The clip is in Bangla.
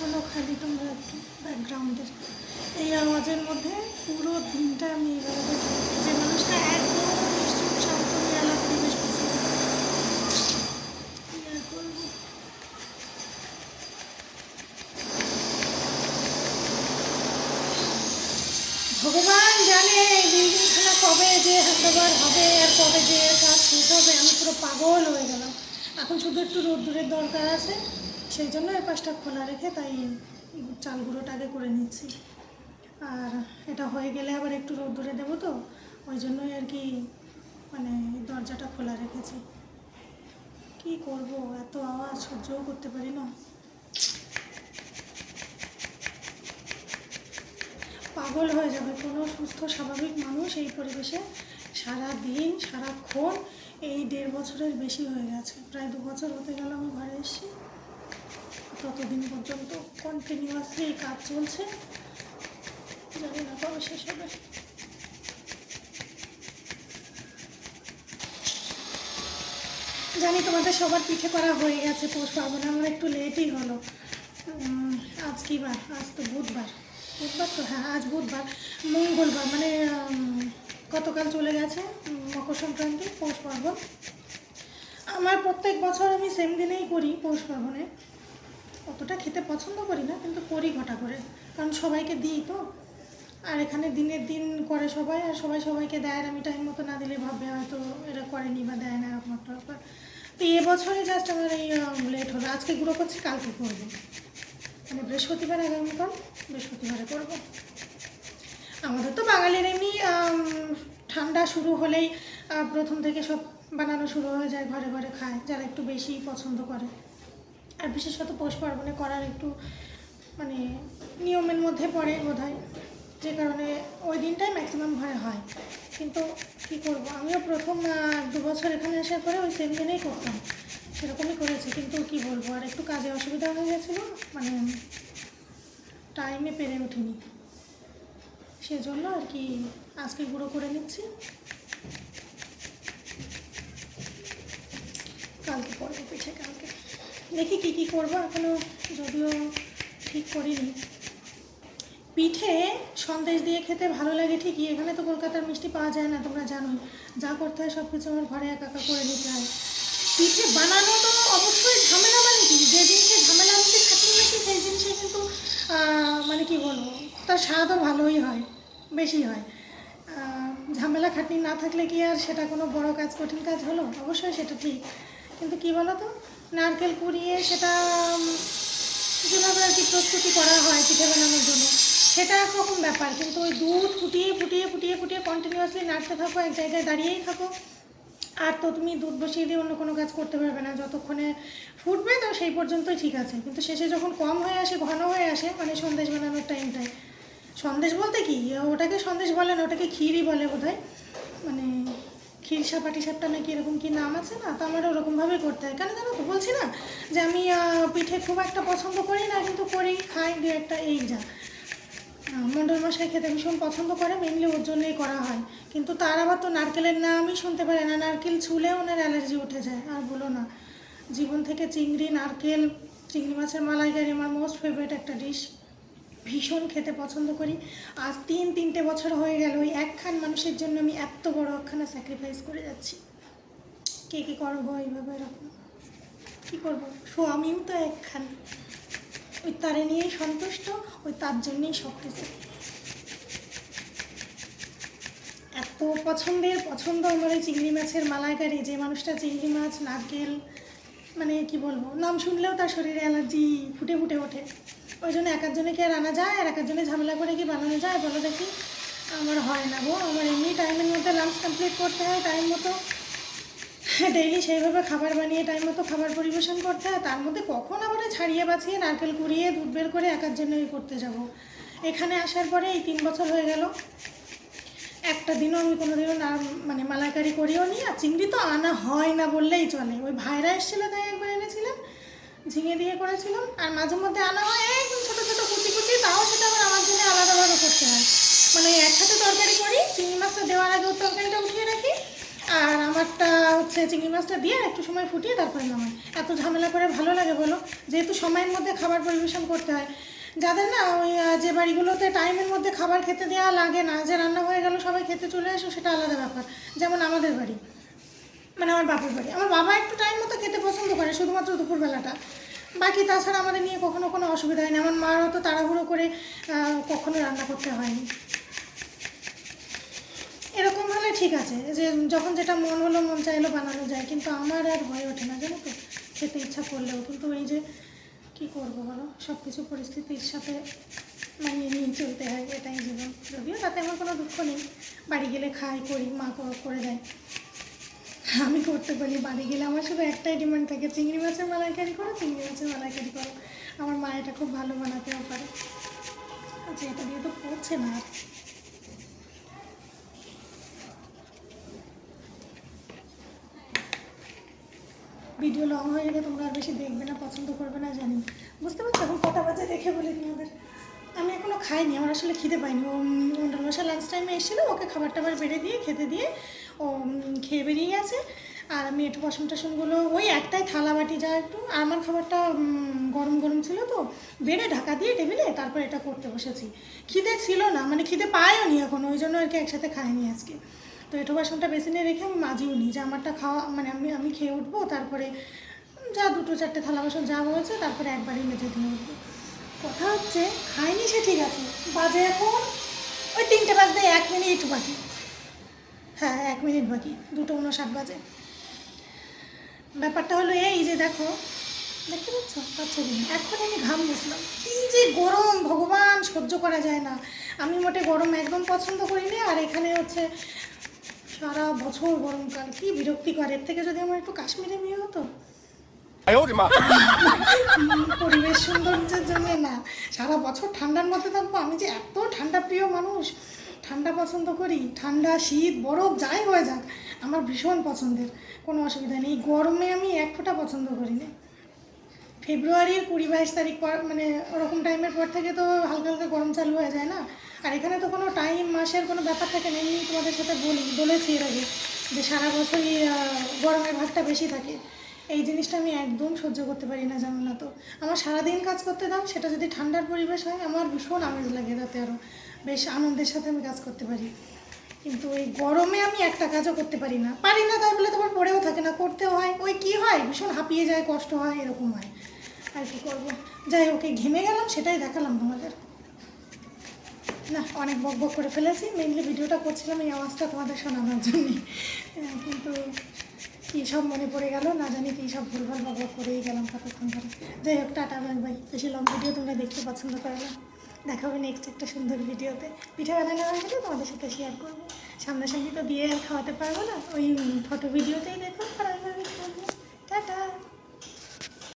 খালি তোমরা একটু ব্যাকগ্রাউন্ডের এই আওয়াজের মধ্যে পুরো দিনটা আমি এইভাবে যে মানুষটা একদম নিশ্চুপ, শান্ত নিরালা পরিবেশ? ভগবান জানে এই বিল্ডিংখানা কবে যে হ্যান্ডওভার হবে আর কবে যে কাজ শেষ হবে। আমি পুরো পাগল হয়ে গেলাম। এখন শুধু একটু রোদ্দুরের দরকার আছে। সেই জন্য এই পাশটা খোলা রেখে তাই চাল গুঁড়োটা আগে করে নিচ্ছি। আর এটা হয়ে গেলে আবার একটু রোদ রোদ্দুরে দেবো তো, ওই জন্যই আর কি মানে দরজাটা খোলা রেখেছি। কি করব, এত আওয়াজ, সহ্যও করতে পারি না। পাগল হয়ে যাবে কোনো সুস্থ, স্বাভাবিক মানুষ এই পরিবেশে সারা দিন সারাক্ষণ এই দেড় বছরের বেশি হয়ে গেছে। প্রায় দু বছর হতে গেল আমি ঘরে এসেছি ততদিন পর্যন্ত কন্টিনিউয়াসলি এই কাজ চলছে। জানি না কবে শেষ হবে। জানি তোমাদের সবার পিঠে করা হয়ে গেছে পৌষ পার্বণে, আমার একটু লেটই হলো। আজ কি বার? আজ তো বুধবার। বুধবার তো? হ্যাঁ আজ বুধবার। মঙ্গলবার মানে গতকাল চলে গেছে মকর সংক্রান্তি, পৌষ পার্বণ। আমার প্রত্যেক বছর আমি সেম দিনেই করি পৌষ পার্বণে। অতটা খেতে পছন্দ করি না, কিন্তু করি ঘটা করে। কারণ সবাইকে দিই তো। আর এখানে দিনের দিন করে সবাই, আর সবাই সবাইকে দেয়, আর আমি টাইম মতো না দিলে ভাববে হয়তো এরা করেনি বা দেয় না এরকম একটা ব্যাপার। তো এবছরে জাস্ট আমার এই লেট হলো। আজকে গুঁড়ো করছি, কালকে করব। মানে বৃহস্পতিবার আগামীকাল বৃহস্পতিবারে করব। আমাদের তো বাঙালির এমনি ঠান্ডা শুরু হলেই প্রথম থেকে সব বানানো শুরু হয়ে যায়, ঘরে ঘরে খায়, যারা একটু বেশি পছন্দ করে। আর বিশেষত পৌষ পার্বণে করার একটু মানে নিয়মের মধ্যে পড়ে বোধ হয় যে কারণে ওই দিনটাই ম্যাক্সিমাম ঘরে হয়। কিন্তু কি করব? আমিও প্রথম দু বছর এখানে আসার পরে ওই সেম দিনেই করতাম। সেরকমই করেছি, কিন্তু কি বলব? আর একটু কাজে অসুবিধা হয়ে গেছিল মানে টাইমে পেরে ওঠেনি সেজন্য আর কি আজকে গুঁড়ো করে নিচ্ছি। কালকে করব পিঠে কালকে দেখি কী কী করব এখনও যদিও ঠিক করিনি। পিঠে সন্দেশ দিয়ে খেতে ভালো লাগে ঠিকই, এখানে তো কলকাতার মিষ্টি পাওয়া যায় না, তোমরা জানো যা করতে হয় সব কিছু আমার ঘরে একা একা করে নিতে হয়। পিঠে বানানো তো অবশ্যই ঝামেলা মানে কি? যে জিনিসে ঝামেলা হচ্ছে, খাটনি বেশি সেই জিনিসে কিন্তু মানে কি বলব, তার স্বাদও ভালোই হয়, বেশি হয়। ঝামেলা খাটনি না থাকলে কি আর সেটা কোনো বড় কাজ, কঠিন কাজ হলো? অবশ্যই সেটা ঠিক। কিন্তু কি বলো তো নারকেল কুড়িয়ে সেটা যেভাবে আর কি প্রস্তুতি করা হয় পিঠে বানানোর জন্য, সেটা একরকম ব্যাপার? কিন্তু ওই দুধ ফুটিয়ে ফুটিয়ে ফুটিয়ে ফুটিয়ে কন্টিনিউয়াসলি নাড়তে থাকো, এক জায়গায় দাঁড়িয়েই থাকো। আর তো তুমি দুধ বসিয়ে দিয়ে অন্য কোনো কাজ করতে পারবে না, যতক্ষণে ফুটবে তো সেই পর্যন্তই ঠিক আছে। কিন্তু শেষে যখন কম হয়ে আসে, ঘন হয়ে আসে মানে সন্দেশ বানানোর টাইমটায়, সন্দেশ বলতে কি? ওটাকে সন্দেশ বলে না, ওটাকে ক্ষীরই বলে বোধহয় মানে ক্ষীর সাপাটি সাপটা নাকি এরকম কি নাম আছে না? তো আমার ওরকমভাবেই করতে হয়। কেন জানো তো? বলছি না যে আমি পিঠে খুব একটা পছন্দ করি না, কিন্তু করি, খাই, দু একটা এই যা। মন্ডল মশাই খেতে ভীষণ পছন্দ করে মেনলি ওর জন্যই করা হয়। কিন্তু তার আবার তো নারকেলের নামই শুনতে পারে না। নারকেল ছুলে ওনার অ্যালার্জি উঠে যায়, আর বলো না। জীবন থেকে চিংড়ি, নারকেল, চিংড়ি মাছের মালাইকারি আমার মোস্ট ফেভারিট একটা ডিশ ভীষণ খেতে পছন্দ করি। আজ তিন, তিনটে বছর হয়ে গেল, ওই একখান মানুষের জন্য আমি এত বড় একখানা স্যাক্রিফাইস করে যাচ্ছি। কে কী করব এইভাবে এরকম? কী করব? আমিও তো একখান। ওই তারে নিয়েই সন্তুষ্ট, ওই তার জন্যেই সব কিছু। এত পছন্দের, পছন্দ আমার ওই চিংড়ি মাছের মালাইকারি, যে মানুষটা চিংড়ি মাছ, নারকেল মানে কি বলব? নাম শুনলেও তার শরীরে অ্যালার্জি ফুটে ফুটে ওঠে। ওই জন্য এক একজনে কি আর আনা যায়? আর এক একজনে ঝামেলা করে কি বানানো যায়? বলো দেখি। আমার হয় না গো। আমার এমনি টাইমের মধ্যে লাঞ্চ কমপ্লিট করতে হয় টাইম মতো। ডেইলি সেইভাবে খাবার বানিয়ে টাইম মতো খাবার পরিবেশন করতে হয়। তার মধ্যে কখন আবার ছাড়িয়ে বাঁচিয়ে নারকেল কুড়িয়ে, দুধ বের করে একার এই করতে যাব। এখানে আসার পরে এই তিন বছর হয়ে গেল। একটা দিনও আমি কোনোদিনও না মানে মালাইকারি করিও নি আর চিংড়ি তো আনা হয় না বললেই চলে। ওই ভাইরা এসেছিল তাই একবার এনেছিলাম। ঝিঙে দিয়ে করেছিলাম, আর মাঝে মধ্যে আনা হয় একদম ছোটো ছোটো কুচি কুচি, তাও সেটা আবার আমার জন্য আলাদাভাবে করতে হয়। মানে একসাথে তরকারি করি, চিংড়ি মাছটা দেওয়ার আগে তরকারিটা উঠিয়ে রাখি, আর আমারটা হচ্ছে চিংড়ি মাছটা দিয়ে একটু সময় ফুটিয়ে তারপরে নামাই। এত ঝামেলা করে ভালো লাগে বলো? যেহেতু সময়ের মধ্যে খাবার পরিবেশন করতে হয়। যাদের না ওই যে বাড়িগুলোতে টাইমের মধ্যে খাবার খেতে দেওয়া লাগে না, যে রান্না হয়ে গেল সবাই খেতে চলে আসো, সেটা আলাদা ব্যাপার। যেমন আমাদের বাড়ি। মানে আমার বাপের বাড়ি। আমার বাবা একটু টাইম মতো খেতে পছন্দ করে, শুধুমাত্র দুপুরবেলাটা। বাকি তাছাড়া আমাদের নিয়ে কখনো কোনো অসুবিধা হয়নি। আমার মারও তো তাড়াহুড়ো করে কখনো রান্না করতে হয়নি। এরকম হলে ঠিক আছে, যে যখন যেটা মন হলো মন চাইলো বানানো যায়, কিন্তু আমার আর হয়ে ওঠে না, জানো তো? খেতে ইচ্ছা করলেও। কিন্তু এই যে, কি করব বলো? সব কিছু পরিস্থিতির সাথে মানিয়ে নিয়ে চলতে হয় এটাই জীবন। যদিও তাতে আমার কোনো দুঃখ নেই। বাড়ি গেলে খাই, করি, মা করে দেয়। আমি করতে পারি, বাড়ি গেলে আমার শুধু একটাই ডিমান্ড থাকে, চিংড়ি মাছের মালাইকারি করো, চিংড়ি মাছের মালাইকারি করো। আমার মা এটা খুব ভালো বানাতেও পারে। আচ্ছা এটা দিয়ে তো পড়ছে না। ভিডিও লং হয়ে গেলে তোমরা আর বেশি দেখবে না, পছন্দ করবে না, জানি বুঝতে পারছ? এখন কটা বাজে দেখে বলি তোমাদের। আমি এখনও খাইনি, আমার আসলে খিদে পাইনি ও মশা লাঞ্চ টাইমে এসেছিল, ওকে খাবার টাবার বেড়ে দিয়ে, খেতে দিয়ে ও খেয়ে বেরিয়ে গেছে। আর আমি একটু বাসন টাসনগুলো, ওই একটাই থালা বাটি যা একটু, আমার খাবারটা গরম গরম ছিল তো, বেড়ে ঢাকা দিয়ে টেবিলে তারপর এটা করতে বসেছি। খিদে ছিল না মানে খিদে পায়ও নি এখন, ওই জন্য আর কি একসাথে খাইনি আজকে। তো এঁটো বাসনটা বেসিনে রেখে আমি মাজিও নি, যে আমারটা খাওয়া মানে আমি আমি খেয়ে উঠবো, তারপরে যা দুটো চারটে থালা বাসন যা হয়েছে, তারপরে একবারই মেজে দিয়ে উঠবো। কথা হচ্ছে, খাইনি সে ঠিক আছে, বাজে এখন ওই তিনটে বাজতে এক মিনিট বাকি। হ্যাঁ এক মিনিট বাকি দুটো উনষাট বাজে। ব্যাপারটা হলো এই যে দেখো দেখতে পাচ্ছ? পাচ্ছ দিন আমি ঘাম বসলাম। কী যে গরম ভগবান সহ্য করা যায় না। আমি মোটে গরম একদম পছন্দ করি না আর এখানে হচ্ছে সারা বছর গরমকাল। কি বিরক্তিকর। এর থেকে যদি আমার একটু কাশ্মীরে মেয়ে হতো? পরিবেশ সৌন্দর্যের জন্য না। সারা বছর ঠান্ডার মধ্যে থাকব। আমি যে এত ঠান্ডা প্রিয় মানুষ ঠান্ডা পছন্দ করি, ঠান্ডা, শীত, বরফ, যাই হয়ে যাক, আমার ভীষণ পছন্দের। কোনো অসুবিধা নেই, গরমে আমি এক ফোঁটা পছন্দ করি না। ফেব্রুয়ারির কুড়ি বাইশ তারিখ পর মানে ওরকম টাইমের পর থেকে তো হালকা হালকা গরম চালু হয়ে যায় না। আর এখানে তো কোনো টাইম মাসের কোনো ব্যাপার থাকে না, এমনি তোমাদের সাথে বলি, বলেছি এর আগে যে সারা বছরই গরমের ভাগটা বেশি থাকে। এই জিনিসটা আমি একদম সহ্য করতে পারি না, জানো না তো। আমার সারাদিন কাজ করতে দাও, সেটা যদি ঠান্ডার পরিবেশ হয়, আমার ভীষণ আমেজ লাগে তাতে আরও বেশ আনন্দের সাথে আমি কাজ করতে পারি। কিন্তু এই গরমে আমি একটা কাজও করতে পারি না। পারি না তাই বলে তোমার পড়েও থাকে না, করতেও হয়। ওই কি হয়? ভীষণ হাঁপিয়ে যায়, কষ্ট হয়, এরকম হয়। আর কি করব? যাই ওকে ঘেমে গেলাম, সেটাই দেখালাম তোমাদের। না, অনেক বক বক করে ফেলেছি। মেনলি ভিডিওটা করছিলাম এই আওয়াজটা তোমাদের শোনানোর জন্যে। কিন্তু কী সব মনে পড়ে গেল? না জানি কী সব ভুলভাল বাবা করেই গেলাম কতক্ষণ ধরে। যাই হোক, টাটা, বাই বাই। বেশি লং ভিডিও তোমরা দেখতে পছন্দ করে না। দেখা হবে নেক্সট একটা সুন্দর ভিডিওতে পিঠে বানানো হয়ে গেলে তোমাদের সাথে শেয়ার করব। সামনাসামনি তো দিয়ে খাওয়াতে পারব না। ওই ফটো ভিডিওতেই দেখো।